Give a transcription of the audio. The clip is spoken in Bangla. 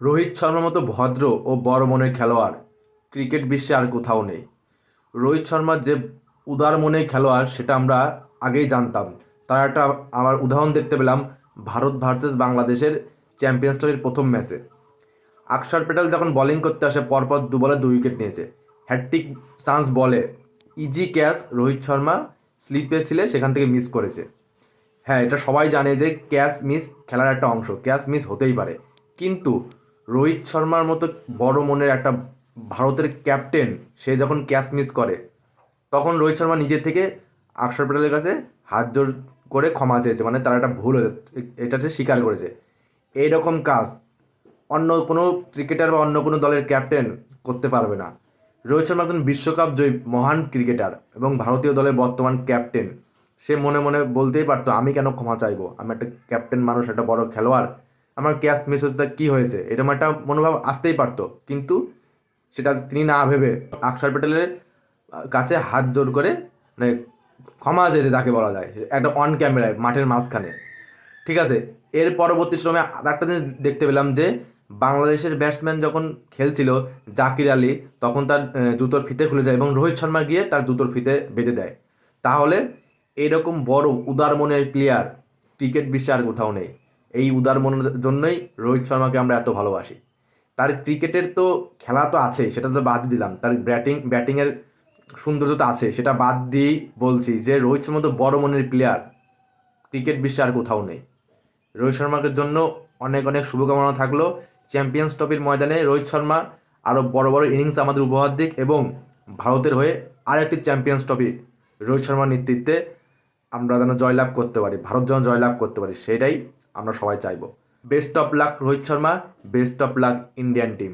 রোহিত শর্মার মতো ভদ্র ও বড় মনের খেলোয়াড় ক্রিকেট বিশ্বে আর কোথাও নেই। রোহিত শর্মার যে উদার মনের খেলোয়াড় সেটা আমরা আগেই জানতাম। তার একটা আবার উদাহরণ দেখতে পেলাম, ভারত ভার্সেস বাংলাদেশের চ্যাম্পিয়ন্স ট্রফির প্রথম ম্যাচে। আকসার প্যাটেল যখন বোলিং করতে আসে, পরপর দু বলে দুই উইকেট নিয়েছে। হ্যাট্রিক চান্স বলে ইজি ক্যাচ রোহিত শর্মা স্লিপে ছিলে সেখান থেকে মিস করেছে। হ্যাঁ এটা সবাই জানে যে ক্যাচ মিস খেলার একটা অংশ ক্যাচ মিস হতেই পারে। কিন্তু রোহিত শর্মার মতো বড় মনের একটা ভারতের ক্যাপ্টেন, সে যখন ক্যাচ মিস করে, তখন রোহিত শর্মা নিজে থেকে আকসার প্যাটেলের কাছে হাত জোর করে ক্ষমা চেয়েছে। মানে তার একটা ভুল হয়েছে। এটা সে স্বীকার করেছে। এইরকম কাজ অন্য কোনো ক্রিকেটার বা অন্য কোনো দলের ক্যাপ্টেন করতে পারবে না। রোহিত শর্মা একজন বিশ্বকাপ জয়ী মহান ক্রিকেটার এবং ভারতীয় দলের বর্তমান ক্যাপ্টেন। সে মনে মনে বলতেই পারতো, আমি কেন ক্ষমা চাইব? আমি একটা ক্যাপ্টেন মানুষ, একটা বড় খেলোয়াড়। আমার ক্যাশ মিস হচ্ছে কী হয়েছে? এরকম একটা মনোভাব আসতেই পারতো। কিন্তু সেটা তিনি না ভেবে আকসার প্যাটেলের কাছে হাত জোর করে মানে ক্ষমা চেয়েছে যাকে বলা যায়। একটা অন ক্যামেরায় মাঠের মাঝখানে। ঠিক আছে? এর পরবর্তী সময়ে আর একটা জিনিস দেখতে পেলাম যে, বাংলাদেশের ব্যাটসম্যান যখন খেলছিল জাকির আলী, তখন তার জুতোর ফিতে খুলে যায় এবং রোহিত শর্মা গিয়ে তার জুতোর ফিতে বেঁধে দেয়। তাহলে এইরকম বড় উদার মনের প্লেয়ার ক্রিকেট বিশ্বে আর কোথাও নেই। এই উদার মনের জন্যই রোহিত শর্মাকে আমরা এত ভালোবাসি। তার ক্রিকেটের তো খেলা তো আছেই সেটা তো বাদ দিলাম। তার ব্যাটিং, ব্যাটিংয়ের সৌন্দর্য তো আছে, সেটা বাদ দিয়েই বলছি যে রোহিত শর্মা তো বড় মনের প্লেয়ার ক্রিকেট বিশ্বে আর কোথাও নেই। রোহিত শর্মাকে জন্য অনেক অনেক শুভকামনা থাকল। চ্যাম্পিয়ন্স ট্রফির ময়দানে রোহিত শর্মা আরও বড় বড় ইনিংস আমাদের উপহার দিক এবং ভারতের হয়ে আরেকটি চ্যাম্পিয়ন্স ট্রফি রোহিত শর্মার নেতৃত্বে আমরা যেন জয়লাভ করতে পারি, ভারত যেন জয়লাভ করতে পারি, সেটাই আমরা সবাই চাইব। Best of luck Rohit Sharma best of luck Indian team